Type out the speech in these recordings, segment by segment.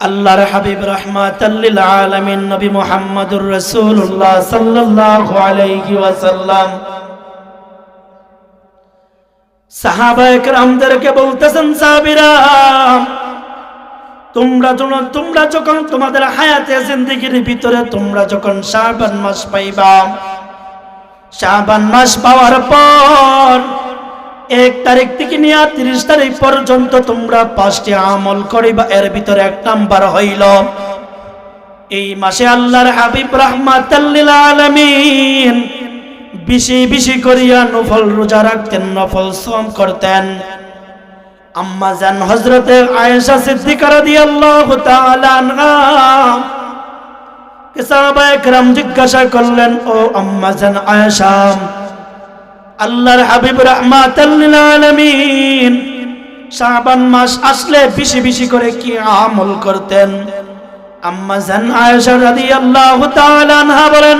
আল্লাহর হাবিব রহমাতাল্লিল আলামিন নবী মুহাম্মদুর রাসূলুল্লাহ সাল্লাল্লাহু আলাইহি ওয়াসাল্লাম। সাহাবায়ে বলতেছেন, সাহাবীরা, তোমরা তোমরা যখন তোমাদের হায়াতে জিন্দেগির ভিতরে তোমরা যখন শাবান মাস পাইবা, শাবান মাস পাওয়ার পর এক তারিখ থেকে নিয়ে তিরিশ তারিখ পর্যন্ত তোমরা পাঁচটি আমল করিবা। এর ভিতরে এক নাম্বার হইল, এই মাসে আল্লাহর হাবিব রহমাত আলামিন বেশি বেশি করিয়া নফল রোজা রাখতেন, নফল শ্রম করতেন। আম্মা জান হজরতে আয়েশা সিদ্দিকা রাদিয়াল্লাহু তাআলা আনহা জিজ্ঞাসা করলেন, ও আম্মা জান আয়েশা আল্লাহর হাবিব রহমাতাল্লিল আলামিন শাবান মাস আসলে বেশি বেশি করে কি আমল করতেন আম্মা জান আয়েশা রাদিয়াল্লাহু তাআলা আনহা বলেন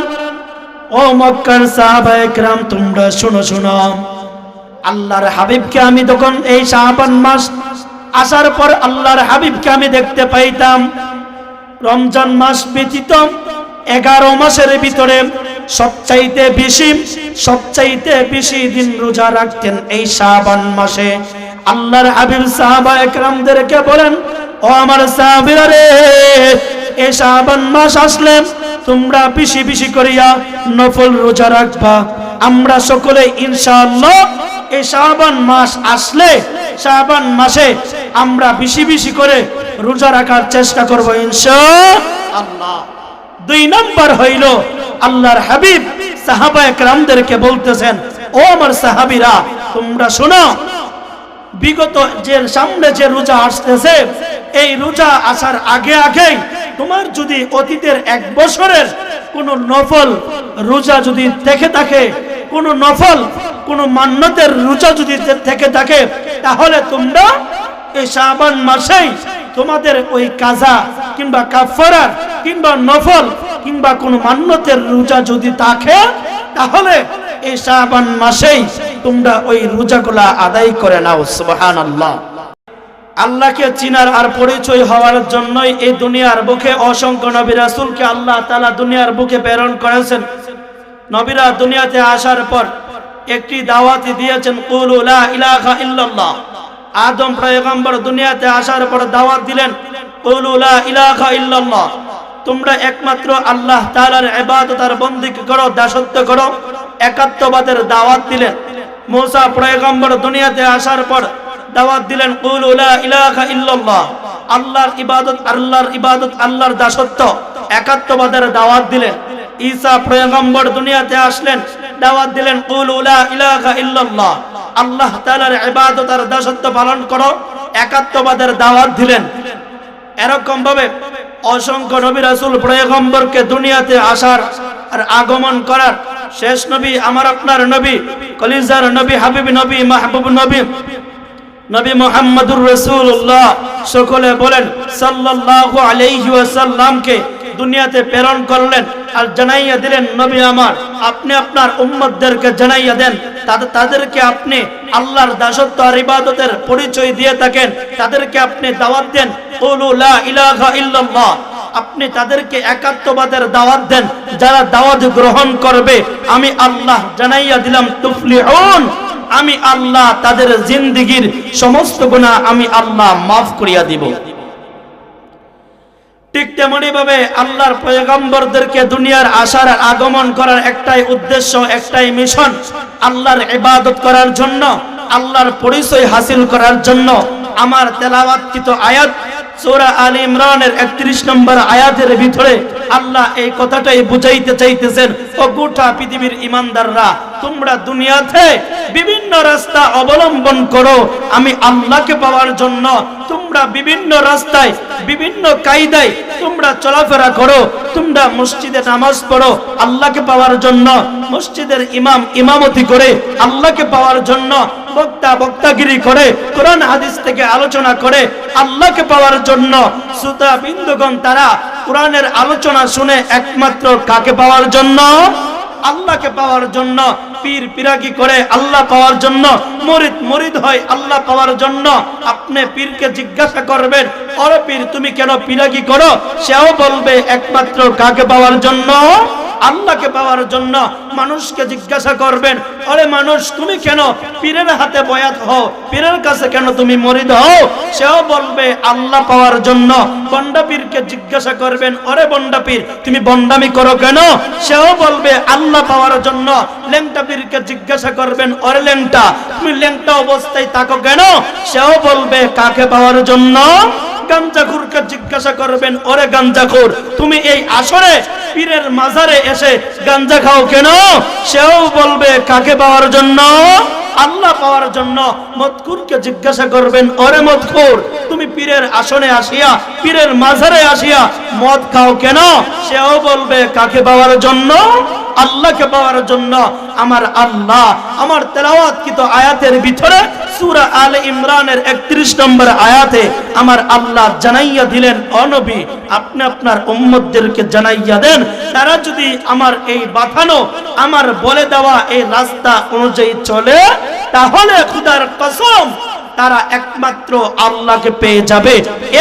ও মক্কার সাহাবায়ে کرام তোমরা শুনো শুনো আল্লাহর হাবিবকে আমি তখন এই শাবান মাস আসার পর আল্লাহর হাবিবকে আমি দেখতে পাইতাম রমজান মাস ব্যতীত এগারো মাসের ভিতরে সবচাইতে বেশি সবচাইতে বেশি দিন রোজা রাখতেন এই শাবান মাসে। আল্লাহর হাবিব সাহাবা একরামদেরকে বলেন, ও আমার সাহাবিরা রে এই শাবান মাস আসলে তোমরা বেশি বেশি করিয়া নফল রোজা রাখবা। আমরা সকলে ইনশাআল্লাহ এই শাবান মাস আসলে শাবান মাসে আমরা বেশি বেশি করে রোজা রাখার চেষ্টা করব ইনশাআল্লাহ। দুই নাম্বার হইল, আল্লাহর হাবিব সাহাবা একরামদেরকে বলতেছেন, ও আমার সাহাবিরা, তোমরা শোনো, বিগত যে সামনে যে রোজা আসতেছে, এই রোজা আসার আগে আগেই তোমার যদি অতীতের এক বছরের কোন নফল রোজা যদি থেকে থাকে, কোন নফল, কোন মান্যতের রোজা যদি থেকে থাকে, তাহলে তোমরা এই শাবান মাসেই তোমাদের ওই কাজা কিংবা কাফারার কিংবা নফল কিংবা কোন মান্যতের রোজা যদি থাকে, তাহলে এই শাবান মাসেই তোমরা ওই রোজাগুলা আদায় করে নাও, সুবহানাল্লাহ। আল্লাহকে চিনার আর পরিচয় হওয়ার জন্যই এই দুনিয়ার বুকে অসংখ্য নবী রাসূলকে আল্লাহ তাআলা দুনিয়ার বুকে প্রেরণ করেছেন। নবীরা দুনিয়াতে আসার পর একটি দাওয়াতি দিয়েছেন, কুলু লা ইলাহা ইল্লাল্লাহ। আদম পয়গম্বর দুনিয়াতে আসার পর দাওয়াত দিলেন, কুলু লা ইলাহা ইল্লাল্লাহ। তোমরা একমাত্র আল্লাহ তাআলার ইবাদত আর বন্দেগী করো, দাসত্ব করো। একাত্মবাদের দাওয়াত দিলেন। মুসা পয়গম্বর দুনিয়াতে আসার পর দাওয়াত দিলেন আল্লাহর ইবাদত আল্লাহর ইবাদত, আল্লাহর দাসত্ব। একাত্মবাদের দাওয়াত দিলেন। ঈসা পয়গম্বর দুনিয়াতে আসলেন, দাওয়াত দিলেন, কুলু লা ইলাহা ইল্লাল্লাহ। আল্লাহ তাআলার ইবাদত আর দাসত্ব পালন করো। একাত্মবাদের দাওয়াত দিলেন। এরকম ভাবে অসংখ্য নবী রাসূল পয়গম্বরকে দুনিয়াতে আসার আর আগমন করার। শেষ নবী আমার আপনার নবী, কলিজার নবী, হাবিব নবী, মাহবুব নবী নবী মোহাম্মদুর রসুল্লাহ সকলে বলেন, সাল্লাল্লাহু আলাইহি ওয়াসাল্লামকে দুনিয়াতে প্রেরণ করলেন আর জানাইয়া দিলেন, নবী আমার, আপনি আপনার উম্মতদেরকে জানাইয়া দেন তাদেরকে আপনি আল্লাহর দাসত্ব আর ইবাদতের পরিচয় দিয়ে থাকেন। তাদেরকে আপনি দাওয়াত দেন। আপনি তাদেরকে একাত্মবাদের দাওয়াত দেন। যারা দাওয়াত গ্রহণ করবে, আমি আল্লাহ জানাইয়া দিলাম, তুফলিহুন। আমি আল্লাহ তাদের জিন্দিগির সমস্ত গুণা আমি আল্লাহ মাফ করিয়া দিব। ঠিক তেমনি ভাবে আল্লাহর পয়গম্বরদেরকে দুনিয়ার আসার আগমন করার একটাই উদ্দেশ্য, একটাই মিশন, আল্লাহর ইবাদত করার জন্য, আল্লাহর পরিচয় হাসিল করার জন্য। আমার তেলাওয়াতকৃত আয়াত সূরা আলী ইমরানের 31 নম্বর আয়াতের ভিতরে আল্লাহ এই কথাটাই বুঝাইতে চাইতেছেন, ও গোটা পৃথিবীর ইমানদাররা, তোমরা দুনিয়াতে বিভিন্ন রাস্তা অবলম্বন করো। আমি আল্লাহকে পাওয়ার জন্য তোমরা বিভিন্ন রাস্তায়, বিভিন্ন কায়দায় তোমরা চলাফেরা করো। তোমরা মসজিদে নামাজ পড়ো, আল্লাহকে পাওয়ার জন্য। মসজিদের ইমাম ইমামতি করে আল্লাহকে পাওয়ার জন্য বক্তা বক্তাগিরি করে, কোরআন হাদিস থেকে আলোচনা করে আল্লাহকে পাওয়ার জন্য সুতা বিন্দুগণ তারা কোরআনের আলোচনা শুনে একমাত্র কাকে পাওয়ার জন্য? আল্লাহকে পাওয়ার জন্য, পীর পিরাকি করে আল্লাহ পাওয়ার জন্য, মরিদ মরিদ হয় আল্লাহ পাওয়ার জন্য। আপনি পীরকে জিজ্ঞাসা করবেন, অরে পীর, তুমি কেন পিরাকি করো? সেও বলবে, একমাত্র কাকে পাওয়ার জন্য? আল্লাহকে পাওয়ার জন্য মানুষকে জিজ্ঞাসা করবেন, আরে মানুষ, তুমি কেন পীরের হাতে বয়াত হও? পীরের কাছে কেন তুমি মরিদ হও? সেও বলবে, আল্লাহ পাওয়ার জন্য বন্ডা পীরকে জিজ্ঞাসা করবেন অরে বন্ডা পীর, তুমি বন্ডামি করো কেন? সেও বলবে, আল্লাহ পাওয়ার জন্য লেংটা পীরকে জিজ্ঞাসা করবেন অরে লেংটা, তুমি লেংটা অবস্থায় থাকো কেন? সেও বলবে, কাকে পাওয়ার জন্য? গাঞ্জাখুরকে জিজ্ঞাসা করবেন, ওরে গাঞ্জাখুর, তুমি এই আসরে, পীরের মাজারে এসে গাঞ্জা খাও কেন? সেও বলবে, কাকে পাওয়ার জন্য? আল্লাহ পাওয়ার জন্য। মতকুরকে জিজ্ঞাসা করবেন, ওরে মতকুর তুমি পীরের আসনে আসিয়া, পীরের মাজারে আসিয়া মদ খাও কেন? সেও বলবে, কাকে পাওয়ার জন্য? আল্লাহকে পাওয়ার জন্য আমার আল্লাহ, আমার তেলাওয়াত কিত আয়াতের ভিতরে সূরা আলে ইমরানের 31 নম্বর আয়াতে আমার আল্লাহ জানাইয়া দিলেন অনবী আপনি আপনার উম্মতদেরকে জানাইয়া দেন। তারা যদি আমার এই বাথানো আমার বলে দেওয়া এই রাস্তা অনুযায়ী চলে, তাহলে খুদার কসম তারা একমাত্র আল্লাহকে পেয়ে যাবে।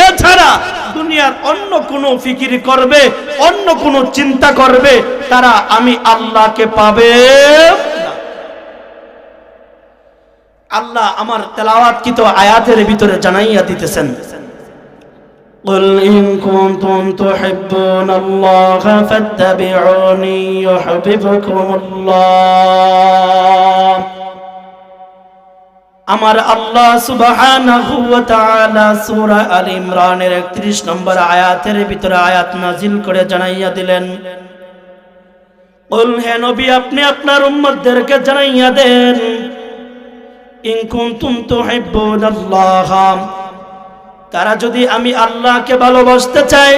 এছাড়া দুনিয়ার অন্য কোনো ফিকির করবে অন্য কোনো চিন্তা করবে তারা আমি আল্লাহকে পাবে না। আল্লাহ আমার তেলাওয়াত কিত আয়াতের ভিতরে জানাইয়া দিতেছেন قل إن كنتم تحبون الله فاتبعوني يحببكم الله আমার আল্লাহ সুবহানাহু ওয়া তাআলা সূরা আল ইমরানের 31 নম্বর আয়াতের ভিতরে আয়াত নাজিল করে জানাইয়া দিলেন বল হে আপনি আপনার উম্মতদেরকে জানাইয়া দেন, ইন কুনতুম তুহিব্বুনাল্লাহ তারা যদি আমি আল্লাহকে ভালোবাসতে চাই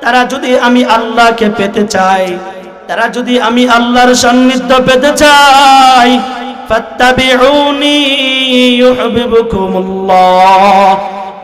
তারা যদি আমি আল্লাহকে পেতে চাই তারা যদি আমি আল্লাহর সান্নিধ্য পেতে চাই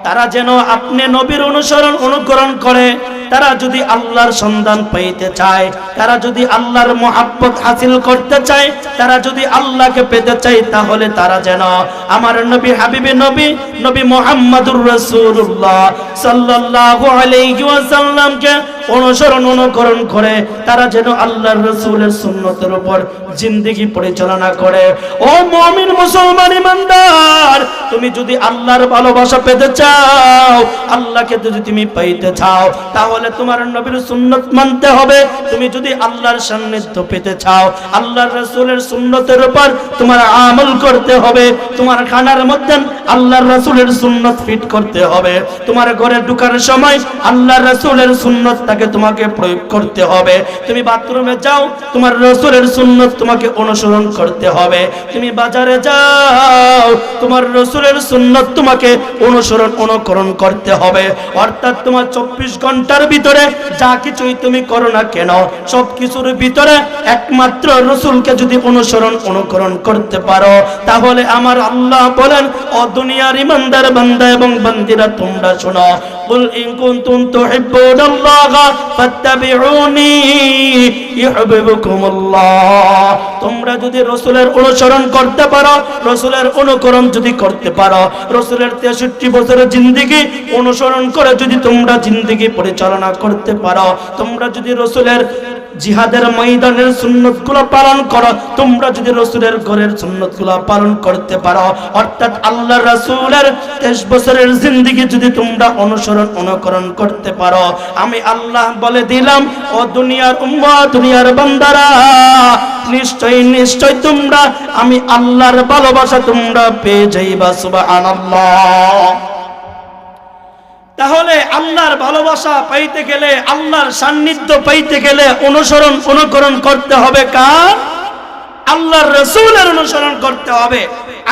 তারা যেন আপনি নবীর অনুসরণ অনুকরণ করে, তারা যদি আল্লাহর সন্ধান পাইতে চায়, তারা যদি আল্লাহর মোহাব্বত হাসিল করতে চায়, তারা যদি আল্লাহকে পেতে চায়, তাহলে তারা যেন আমার নবী হাবিবি নবী নবী মোহাম্মদুর রাসূলুল্লাহ সাল্লাল্লাহু আলাইহি ওয়াসাল্লামকে অনুসরণ অনুকরণ করে তারা যেন আল্লাহর রসুলের সুন্নতের উপর জিন্দেগি পরিচালনা করে। ও মমিন মুসলমান ইমানদার, তুমি যদি আল্লাহর ভালোবাসা পেতে চাও, আল্লাহকে যদি তুমি পাইতে চাও, তাহলে তোমার নবীর সুন্নত মানতে হবে। তুমি যদি আল্লাহর সান্নিধ্য পেতে চাও, আল্লাহর রসুলের সুন্নতের উপর তোমার আমল করতে হবে। তোমার খানার মধ্যে আল্লাহর রসুলের সুন্নত ফিট করতে হবে। তোমার ঘরে ঢুকার সময় আল্লাহর রসুলের সুন্নত তাকে তোমাকে প্রয়োগ করতে হবে। তুমি বাথরুমে যাও, তোমার রসুলের সুন্নত তোমাকে অনুসরণ করতে হবে। তুমি বাজারে যাও, তোমার রসুলের সুন্নত তোমাকে অনুসরণ, অনুকরণ করতে হবে। অর্থাৎ তোমার চব্বিশ ঘণ্টার ভিতরে যা কিছুই তুমি করো না কেন, সব কিছুর ভিতরে একমাত্র রসুলকে যদি অনুসরণ, অনুকরণ করতে পারো, তাহলে আমার আল্লাহ বলেন, ও দুনিয়ার ইমানদার বান্দা এবং বান্দিরা, তোমরা শোনো। বল, ইন কুনতুম তুহিব্বুনাল্লাহ তোমরা যদি রসুলের অনুসরণ করতে পারো, রসুলের অনুকরণ যদি করতে পারো, রসুলের তেষট্টি বছরের জিন্দিগি অনুসরণ করে যদি তোমরা জিন্দিগি পরিচালনা করতে পারো, তোমরা যদি রসুলের জিহাদের ময়দানের সুন্নত পালন করো। তোমরা যদি রসুলের ঘরের সুন্নত পালন করতে পারো, অর্থাৎ আল্লাহ রসুলের তেইশ বছরের জিন্দিগি যদি তোমরা অনুসরণ, অনুকরণ করতে পারো, আমি আল্লাহ বলে দিলাম, ও দুনিয়ার উম্মা দুনিয়ার বান্দারা, নিশ্চয় নিশ্চয় তোমরা, আমি আল্লাহর ভালোবাসা তোমরা পেয়ে যাইবা, সুবহানাল্লাহ। তাহলে আল্লাহর ভালোবাসা পাইতে গেলে, আল্লাহর সান্নিধ্য পাইতে গেলে অনুসরণ, অনুকরণ করতে হবে কার? আল্লাহর রসুলের অনুসরণ করতে হবে।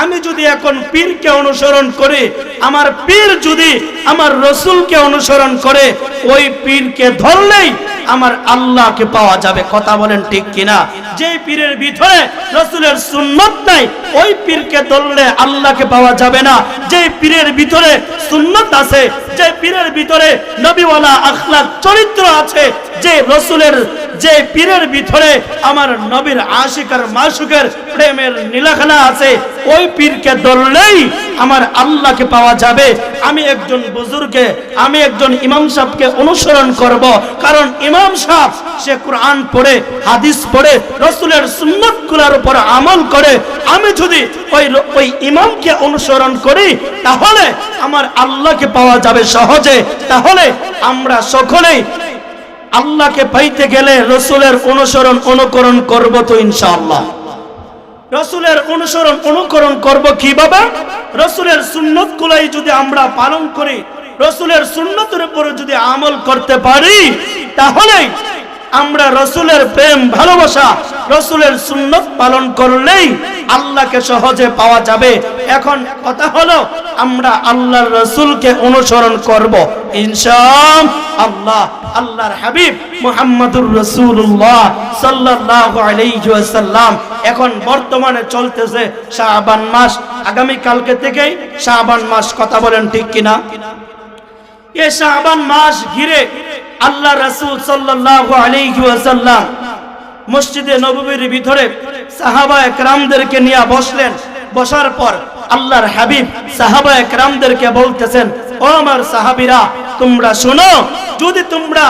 আমি যদি এখন পীরকে অনুসরণ করি, আমার পীর যদি আমার রসুলকে অনুসরণ করে, ওই পীরকে ধরলেই আমার আল্লাহকে পাওয়া যাবে, কথা বলেন ঠিক কিনা? যে পীরের ভিতরে রসুলের সুন্নত নাই, ওই পীরকে ধরলে আল্লাহকে পাওয়া যাবে না। যে পীরের ভিতরে সুন্নত আছে যে পীরের ভিতরে নবীওয়ালা আখলাক চরিত্র আছে, যে রসুলের যে পীরের ভিতরে আমার নবীর আশিকার মাসুকের প্রেমের নীলাখানা আছে, ওই পীরকে ধরলেই আমার আল্লাহকে পাওয়া যাবে। আমি একজন বুজুর্গে আমি একজন ইমাম সাহেবকে অনুসরণ করব। কারণ ইমাম সাহেব, সে কোরআন পড়ে, হাদিস পড়ে, রসুলের সুন্নতগুলার উপর আমল করে। আমি যদি ওই ওই ইমামকে অনুসরণ করি, তাহলে আমার আল্লাহকে পাওয়া যাবে সহজে। তাহলে আমরা সকলেই আল্লাহকে পাইতে গেলে রসুলের অনুসরণ, অনুকরণ করব তো ইনশাআল্লাহ। রসুলের অনুসরণ, অনুকরণ করব কীভাবে? রসুলের সুন্নত গুলাই যদি আমরা পালন করি, রসুলের সুন্নতের উপরে যদি আমল করতে পারি তাহলে আমরা রসুলের প্রেম, ভালোবাসা, রসুলের সুন্নত পালন করলেই আল্লাহকে সহজে পাওয়া যাবে। এখন কথা হলো, আমরা আল্লাহর রসুলকে অনুসরণ করব। ইনশাম আল্লাহ, আল্লাহর হাবিব মুহাম্মদুর রসুল্লাহ সাল্লাল্লাহু আলাইহি ওয়াসাল্লাম। এখন বর্তমানে চলতেছে শাবান মাস। আগামী কালকে থেকেই শাবান মাস, কথা বলেন ঠিক কিনা? এ শাবান মাস ঘিরে আল্লাহ রাসূল সাল্লাল্লাহু মসজিদে নববীর ভিতরে সাহাবা একরামদেরকে নিয়ে বসলেন। বসার পর আল্লাহর হাবিব সাহাবা একরামদেরকে বলতেছেন, ও আমার সাহাবীরা, তোমরা শোনো, যদি তোমরা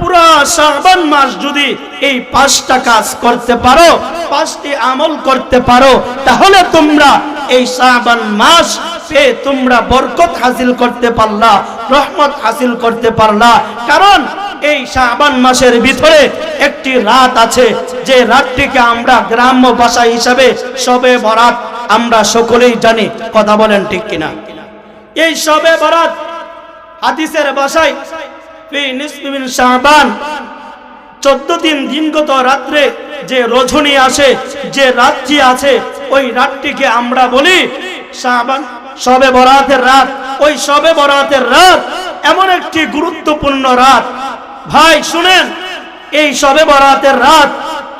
পুরা শাবান মাস যদি এই পাঁচটা কাজ করতে পারো, পাঁচটি আমল করতে পারো, তাহলে তোমরা এই শাবান মাস পেয়ে তোমরা বরকত হাসিল করতে পারলা, রহমত হাসিল করতে পারলা। কারণ এই শাবান মাসের ভিতরে একটি রাত আছে, যে রাতটিকে আমরা গ্রাম্য ভাষা হিসাবে সবে বরাত আমরা সকলেই জানি। কথা বলেন ঠিক কিনা? এই সবে বরাত হাদিসের ভাষায় নিসফি চোদ্দ দিন দিনগত রাত্রে যে রজনী আসে, যে রাত্রি আছে, ওই রাতটিকে আমরা বলি শাবান সবে বরাতের রাত, ওই সবে বরাতের রাত এমন একটি গুরুত্বপূর্ণ রাত। ভাই, শুনেন, এই সবে বরাতের রাত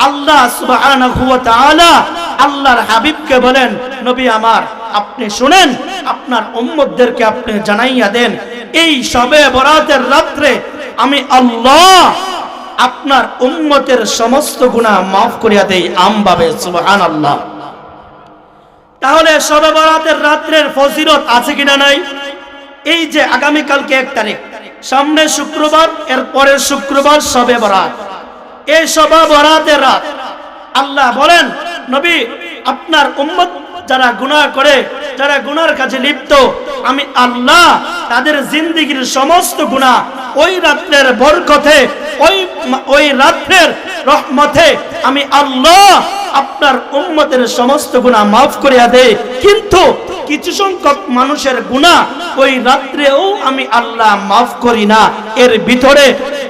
আল্লাহ সুবহানাহু ওয়া তাআলা আল্লাহর হাবিবকে বলেন, নবী আমার, আপনি শুনেন, আপনার উম্মতদেরকে আপনি জানাইয়া দেন, এই সবে বরাতের রাত্রে আমি আল্লাহ আপনার উম্মতের সমস্ত গুনাহ মাফ করিয়া দেই আমভাবে সুবহানাল্লাহ। তাহলে সবে বরাতের রাত্রের ফজিরত আছে কিনা নাই? এই যে আগামীকালকে এক তারিখ, সামনে শুক্রবার এর পরের শুক্রবার সবে বরাত। এই সবে বরাতের রাত, আল্লাহ বলেন, নবী, আপনার উম্মত যারা গুনাহ করে, যারা গুনার কাছে লিপ্ত, আমি আল্লাহ তাদের জিন্দিগির সমস্ত গুনাহ ওই রাত্রের বরকতে, ওই ওই রাত্রের রহমতে আমি আল্লাহ আপনার উম্মতের সমস্ত গুনাহ মাফ করিয়া দেয় কিন্তু কিছু সংখ্যক মানুষের গুনাহ ওই রাত্রেও আমি আল্লাহ মাফ করি না। এর ভিতরে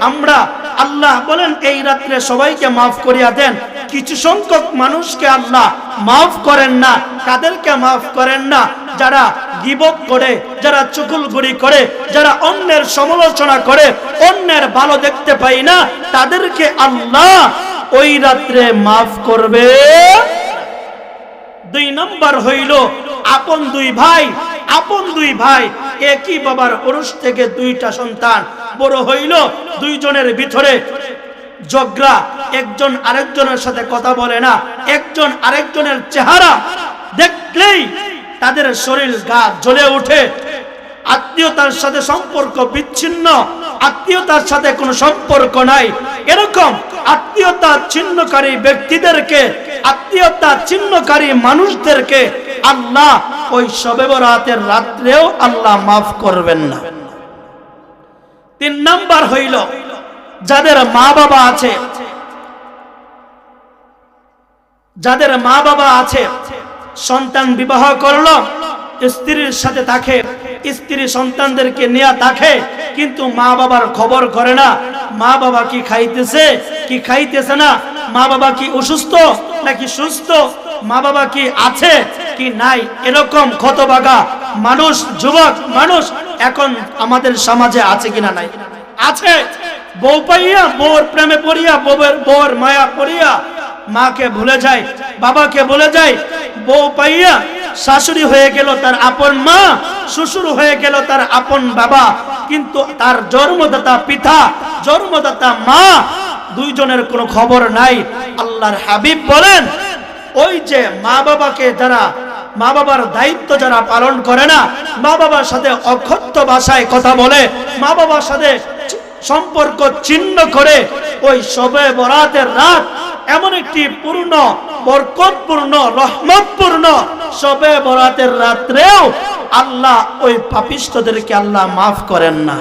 আমরা আল্লাহ বলেন, এই রাত্রে সবাইকে মাফ করিয়া দেন। কিছু সংখ্যক মানুষকে আল্লাহ মাফ করেন না কাদেরকে মাফ করেন না। যারা গিবত করে, যারা চুকুলগুড়ি করে, যারা অন্যের সমালোচনা করে, অন্যের ভালো দেখতে পাই না, তাদেরকে আল্লাহ ওই রাত্রে মাফ করবে। দুই নম্বর হইল, আপন দুই ভাই, আপন দুই ভাই, একই বাবার ওরস থেকে দুইটা সন্তান। বড় হইল, দুইজনের ভিতরে জগরা একজন আরেকজনের সাথে কথা বলে না, একজন আরেকজনের চেহারা দেখলেই তাদের শরীর গা জ্বলে ওঠে। আত্মীয়তার সাথে সম্পর্ক বিচ্ছিন্ন, আত্মীয়তার সাথে কোনো সম্পর্ক নাই। এরকম আত্মীয়তা ছিন্নকারী ব্যক্তিদেরকে, আত্মীয়তা ছিন্নকারী মানুষদেরকে আল্লাহ ওই সবে বরাতের রাত্রেও আল্লাহ মাফ করবেন না। তিন নাম্বার হইল যাদের মা বাবা আছে, যাদের মা বাবা আছে, সন্তান বিবাহ করল, স্ত্রীর সাথে থাকে, স্ত্রী সন্তানদেরকে নিয়ে থাকে, কিন্তু মা বাবার খবর করে না মা বাবা কি খাইতেছে কি খাইতেছে না মা বাবা কি অসুস্থ নাকি সুস্থ মা বাবা কি আছে কি নাই, এরকম ক্ষতবাগা মানুষ, যুবক মানুষ এখন আমাদের সমাজে আছে কিনা নাই? আছে। বউ পাইয়া, বউর প্রেমে পড়িয়া, বউয়ের বউর মায়া পড়িয়া মাকে ভুলে যায়, বাবাকে ভুলে যায়, বউ পাইয়া শাশুড়ি হয়ে গেল তার আপন মা, শ্বশুর হয়ে গেল তার আপন বাবা। কিন্তু তার জন্মদাতা পিতা, জন্মদাতা মা, দুইজনের কোনো খবর নাই। আল্লাহর হাবিব বলেন, ওই যে মা বাবাকে যারা, মা বাবার দায়িত্ব যারা পালন করে না, মা বাবার সাথে অক্ষত্য ভাষায় কথা বলে, মা বাবার সাথে সম্পর্ক চিহ্ন করে ওই সবে বরাতের রাত এমন একটি পূর্ণ, বরকতপূর্ণ, রহমতপূর্ণ সবে বরাতের রাত্রেও আল্লাহ ওই পাপিষ্টদেরকে আল্লাহ মাফ করেন না।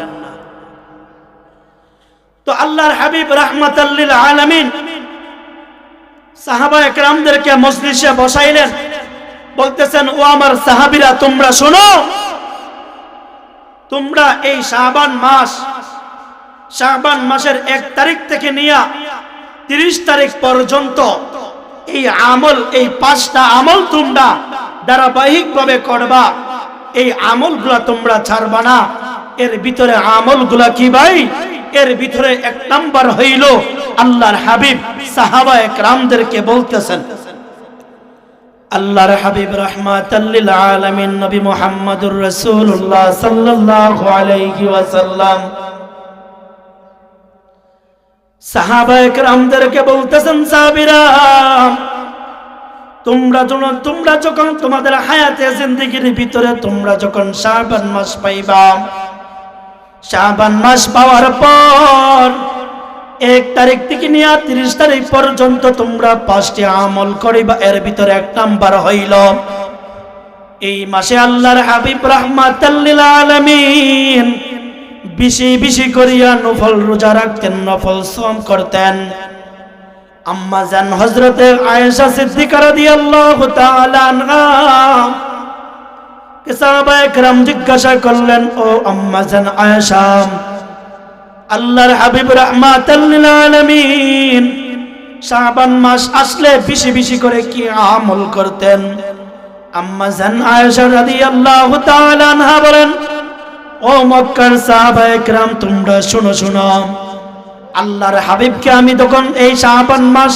তো আল্লাহর হাবিব রাহমাতাল্লিল আলামিন সাহাবা একরামদেরকে মজলিসে বসাইলেন। বলতেছেন, ও আমার সাহাবিরা, তোমরা শোনো, তোমরা এই শাবান মাস শাবান মাসের এক তারিখ থেকে নিয়ে তিরিশ তারিখ পর্যন্ত এই আমল, এই পাঁচটা আমল তোমরা ধারাবাহিক ভাবে করবা। এই আমলগুলা তোমরা ছাড়বা না। এর ভিতরে আমলগুলা কি ভাই? এর ভিতরে এক নাম্বার হইল আল্লাহর হাবিব, সাহাবা একরামদেরকে বলতেছেন, আল্লাহর হাবিব রহমাতাল্লিল আলামিন, নবী মুহাম্মদুর রাসূলুল্লাহ সাল্লাল্লাহু আলাইহি ওয়াসাল্লাম সাহাবা একরামদেরকে বলতেছেন, সাহাবীরা, তোমরা তোমরা যখন তোমাদের হায়াতে জিন্দেগির ভিতরে তোমরা যখন শাবান মাস পাইবা, শাবান মাস পাওয়ার পর এক তারিখ থেকে নিয়ে তিরিশ তারিখ পর্যন্ত তোমরা পাঁচটি আমল করিবা, এর ভিতরে এক নাম্বার হইল, এই মাসে আল্লাহর হাবিব রহমাতাল্লিল আলামিন বেশি বেশি করিয়া নফল রোজা রাখতেন, নফল শ্রম করতেন। আম্মা জান হজরতে আয়েশা সিদ্দিকা রাদিয়াল্লাহু তাআলা কে সাহাবা একরাম জিজ্ঞাসা করলেন, ও আম্মা আয়েশা, আল্লাহর হাবিব রাহমাতাল্লিল আলামিন, শাবান মাস আসলে বেশি বেশি করে কি আমল করতেন? আম্মা জান আয়েশা রাদিয়াল্লাহু তাআলা আনহা বলেন ও মক্কার সাহাবা একরাম, তোমরা শুনো শুনো। আল্লাহর হাবিবকে আমি তখন এই শাবান মাস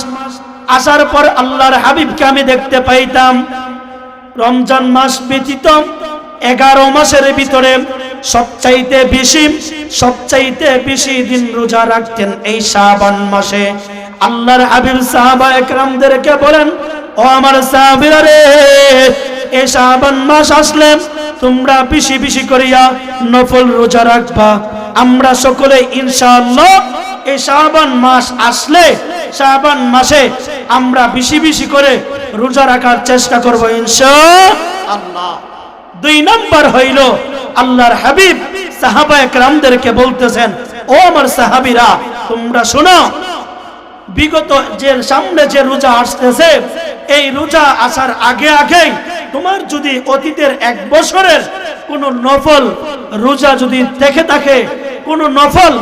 আসার পর আল্লাহর হাবিবকে আমি দেখতে পাইতাম। রমজান মাস ব্যতীত এগারো মাসের ভিতরে সবচাইতে বেশি সবচাইতে বেশি দিন রোজা রাখতেন এই শাবান মাসে। আল্লাহর হাবিব সাহাবা একরামদেরকে বলেন, ও আমার সাহাবীরা রে এই শাবান মাস আসলে তোমরা বেশি বেশি করিয়া নফল রোজা রাখবা। আমরা সকলে ইনশাআল্লাহ এই শাবান মাস আসলে শাবান মাসে আমরা বেশি বেশি করে রোজা রাখার চেষ্টা করব ইনশাআল্লাহ। দুই নম্বর হইল আল্লাহর হাবিব সাহাবা একরামদেরকে বলতেছেন, ও আমার সাহাবীরা, তোমরা শোনো বিগত যে সামনে যে রোজা আসতেছে, এই রোজা আসার আগে আগেই তোমার যদি অতীতের এক বছরের কোন নফল রোজা যদি থেকে থাকে, কোন নফল,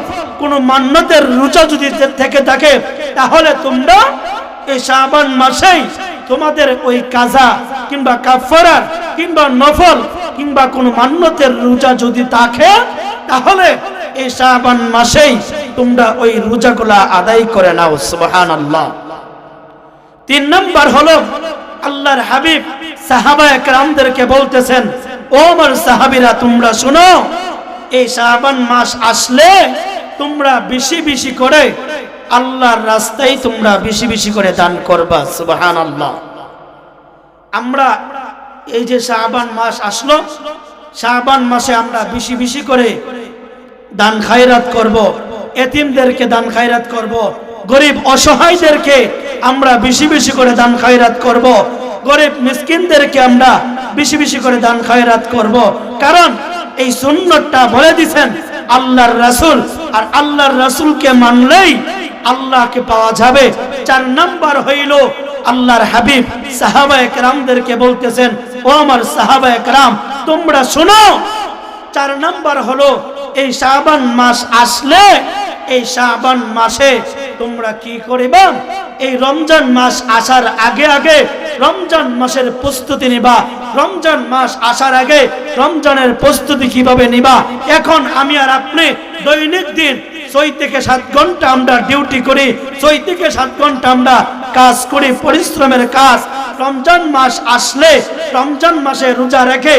কোন মান্যতের রোজা যদি থেকে থাকে, তাহলে তোমরা এই শাবান মাসেই তোমাদের ওই কাজা কিংবা কাফারার কিংবা নফল কিংবা কোন মান্যতের রোজা যদি থাকে, তাহলে এই শাবান মাসেই তোমরা ওই রোজাগুলা আদায় করে নাও, সুবহানাল্লাহ। তিন নম্বর হলো, আল্লাহর হাবিব সাহাবা একরামদেরকে বলতেছেন, ও আমার সাহাবীরা, তোমরা শুনো, এই শাবান মাস আসলে তোমরা বেশি বেশি করে আল্লাহর রাস্তায় তোমরা বেশি বেশি করে দান করবা, সুবহানাল্লাহ। আমরা এই যে শাবান মাস আসলো, শাবান মাসে আমরা বেশি বেশি করে দান খায়রাত করব। এতিমদেরকে দান খায়রাত করব। গরিব অসহায়দেরকে আমরা বেশি বেশি করে দান খায়রাত করব। গরিব মিসকিনদেরকে আমরা বেশি বেশি করে দান খায়রাত করব। কারণ এই সুন্নতটা বলে দিছেন আল্লাহর রাসূল। আর আল্লাহর রাসূলকে মানলেই আল্লাহকে পাওয়া যাবে। চার নাম্বার হইল আল্লাহর হাবিব। সাহাবা একরামদেরকে বলতেছেন, ও আমার সাহাবা একরাম তোমরা শোনো। চার নাম্বার হলো, এই শাবান মাস আসলে এই শাবান মাসে তোমরা কি করিবা? এই রমজান মাস আসার আগে আগে রমজান মাসের প্রস্তুতি নিবা। রমজান মাস আসার আগে রমজানের প্রস্তুতি কীভাবে নিবা? এখন আমি আর আপনি দৈনিক দিন ছয় থেকে সাত ঘণ্টা আমরা ডিউটি করি, ছয় থেকে সাত ঘণ্টা আমরা কাজ করি, পরিশ্রমের কাজ। রমজান মাস আসলে রমজান মাসে রোজা রেখে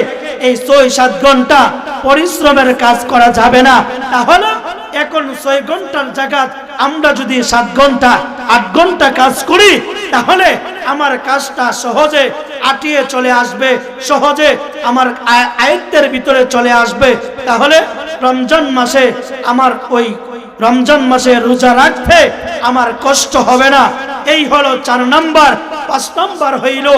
এই ছয় সাত ঘণ্টা পরিশ্রমের কাজ করা যাবে না। তাহলে এখন ছয় ঘণ্টার জায়গা আমরা যদি সাত ঘণ্টা, আট ঘণ্টা কাজ করি, তাহলে আমার কাজটা সহজে আটিয়ে চলে আসবে, সহজে আমার আয়ত্তের ভিতরে চলে আসবে। তাহলে রমজান মাসে আমার ওই রমজান মাসে রোজা রাখতে আমার কষ্ট হবে না। এই হলো চার নাম্বার। পাঁচ নাম্বার হইল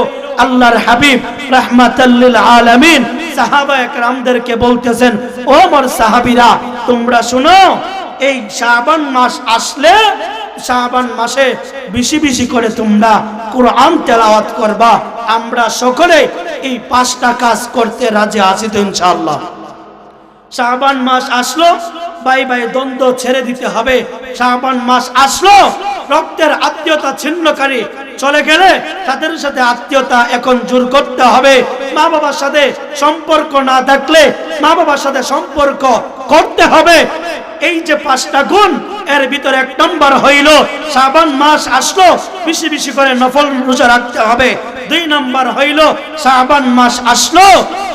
আল্লাহর হাবিব রাহমাতাল্লিল আলামিন। সাহাবা একরামদেরকে বলতেছেন, ও আমার সাহাবীরা তোমরা শোনো, এই শাবান মাস আসলে শাবান মাসে বেশি বেশি করে তোমরা কোরআন তেলাওয়াত করবা। আমরা সকলে এই পাঁচটা কাজ করতে রাজি আছি তো ইনশাআল্লাহ। শাবান মাস আসলো, বাই বাই দ্বন্দ্ব ছেড়ে দিতে হবে। শাবান মাস আসলো, রক্তের আত্মীয়তা ছিন্নকারী চলে গেলে তাদের সাথে আত্মীয়তা এখন জোর করতে হবে। মা বাবার সাথে সম্পর্ক না থাকলে মা বাবার সাথে সম্পর্ক করতে হবে। এই যে পাঁচটা গুণ, এর ভিতরে এক নম্বর হইল, শ্রাবণ মাস আসলো, বেশি বেশি করে নফল রোজা রাখতে হবে। দুই নম্বর হইল, শ্রাবণ মাস আসলো,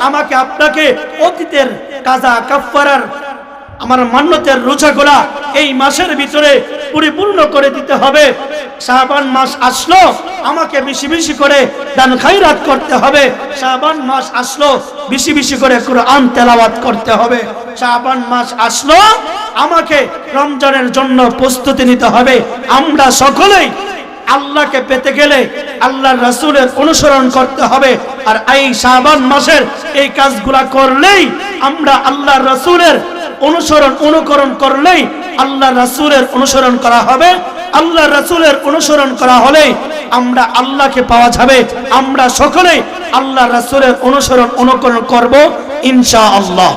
আমাকে আপনাকে অতীতের কাজা কাফারার আমার মান্যতের রোজাগুলা এই মাসের ভিতরে পরিপূর্ণ করে দিতে হবে। শাবান মাস আসলো, আমাকে বেশি বেশি করে দান খাইরাত করতে হবে। শাবান মাস আসলো, বেশি বেশি করে কোরআন তেলাওয়াত করতে হবে। শাবান মাস আসলো, আমাকে রমজানের জন্য প্রস্তুতি নিতে হবে। আমরা সকলেই আল্লাহকে পেতে গেলে আল্লাহর রাসূলের অনুসরণ করতে হবে। আর এই শাবান মাসের এই কাজগুলা করলেই আমরা আল্লাহর রাসূলের অনুসরণ, অনুকরণ করলেই আল্লাহ রাসূলের অনুসরণ করা হবে। আল্লাহ রাসুলের অনুসরণ করা হলে আমরা আল্লাহকে পাওয়া যাবে। আমরা সকলে আল্লাহ রাসুলের অনুসরণ অনুকরণ করব, ইনশাআল্লাহ।